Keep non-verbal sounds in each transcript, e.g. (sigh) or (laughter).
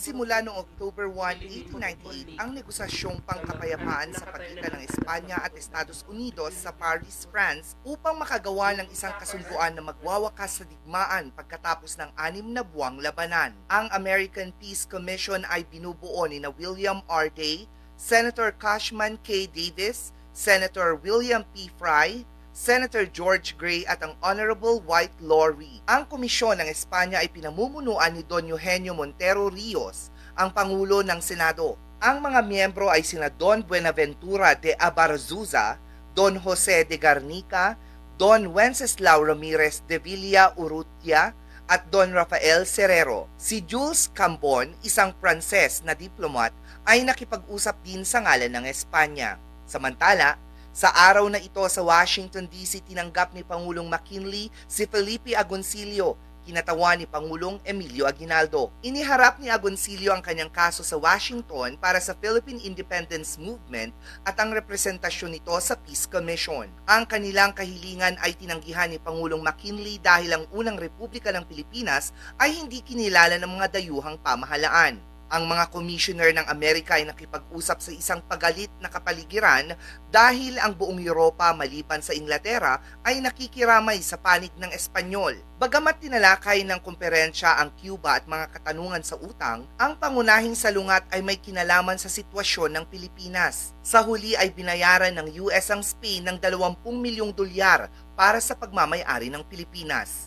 Nagsimula noong October 1, 1898 ang negosasyong pangkapayapaan sa pagitan ng Espanya at Estados Unidos sa Paris, France upang makagawa ng isang kasunduan na magwawakas sa digmaan pagkatapos ng anim na buwang labanan. Ang American Peace Commission ay binubuo ni na William R. Day, Senator Cashman K. Davis, Senator William P. Fry, Senator George Gray at ang Honorable White Lorry. Ang komisyon ng Espanya ay pinamumunuan ni Don Eugenio Montero Rios, ang Pangulo ng Senado. Ang mga miyembro ay sina Don Buenaventura de Abarzuza, Don Jose de Garnica, Don Wenceslao Ramirez de Villa Urrutia, at Don Rafael Serrero. Si Jules Cambon, isang Pranses na diplomat, ay nakipag-usap din sa ngalan ng Espanya. Samantala, sa araw na ito sa Washington DC tinanggap ni Pangulong McKinley si Felipe Agoncillo, kinatawan ni Pangulong Emilio Aguinaldo. Iniharap ni Agoncillo ang kanyang kaso sa Washington para sa Philippine Independence Movement at ang representasyon nito sa Peace Commission. Ang kanilang kahilingan ay tinanggihan ni Pangulong McKinley dahil ang unang republika ng Pilipinas ay hindi kinilala ng mga dayuhang pamahalaan. Ang mga commissioner ng Amerika ay nakipag-usap sa isang pagalit na kapaligiran dahil ang buong Europa maliban sa Inglaterra ay nakikiramay sa panig ng Espanyol. Bagamat tinalakay ng komperensya ang Cuba at mga katanungan sa utang, ang pangunahing salungat ay may kinalaman sa sitwasyon ng Pilipinas. Sa huli ay binayaran ng US ang Spain ng 20 milyong dolyar para sa pagmamayari ng Pilipinas.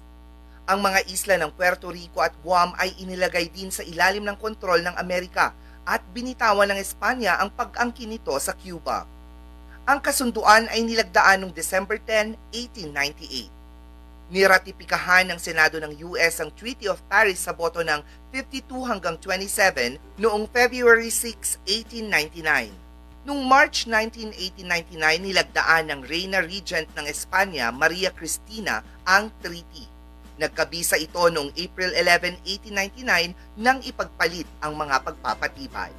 Ang mga isla ng Puerto Rico at Guam ay inilagay din sa ilalim ng kontrol ng Amerika at binitawan ng Espanya ang pag-angkin nito sa Cuba. Ang kasunduan ay nilagdaan noong December 10, 1898. Niratipikahan ng Senado ng US ang Treaty of Paris sa boto ng 52 hanggang 27 noong February 6, 1899. Noong March 19, 1899, nilagdaan ng Reina Regent ng Espanya, Maria Cristina, ang treaty. Nagkabisa ito noong April 11, 1899 nang ipagpalit ang mga pagpapatibay.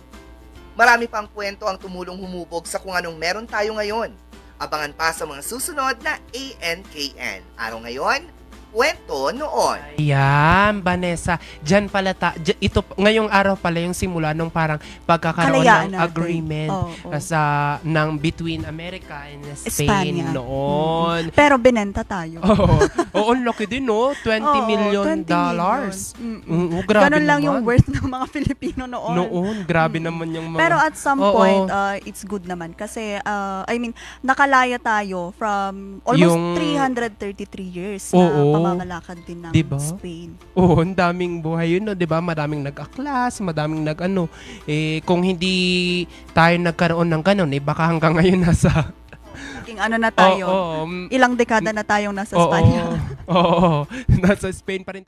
Marami pang kwento ang tumulong humubog sa kung anong meron tayo ngayon. Abangan pa sa mga susunod na ANKN. Araw ngayon, kwento noon. Ayan, Vanessa. Diyan pala ta, dyan- ito ngayong araw pala yung simula nung parang pagkakaroon Kalayaan ng natin. agreement Oo, oo. sa ng between America and Spain Espanya. noon. Pero binenta tayo. (laughs) Oo, oh, ang laki din no, (laughs) 20 Oo, million 20 dollars. million. Mm-mm. Oo, grabe Ganun lang naman. yung worth ng mga (laughs) Filipino noon. Noon, grabe Mm. naman yung mga Pero at some Oo. point, uh, it's good naman. Kasi, uh, I mean, nakalaya tayo from almost Yung- 333 years na Oo. Pamamalakad din ng Diba? Spain. Oo, ang daming buhay yun, no, 'di ba? Maraming nag-aklas, madaming nag-ano. Eh kung hindi tayo nagkaroon ng ganun, eh baka hanggang ngayon nasa King ano na tayo. Oo, oo, Ilang dekada na tayong nasa oo, Espanya. Oo, (laughs) oo, nasa Spain pa rin tayo.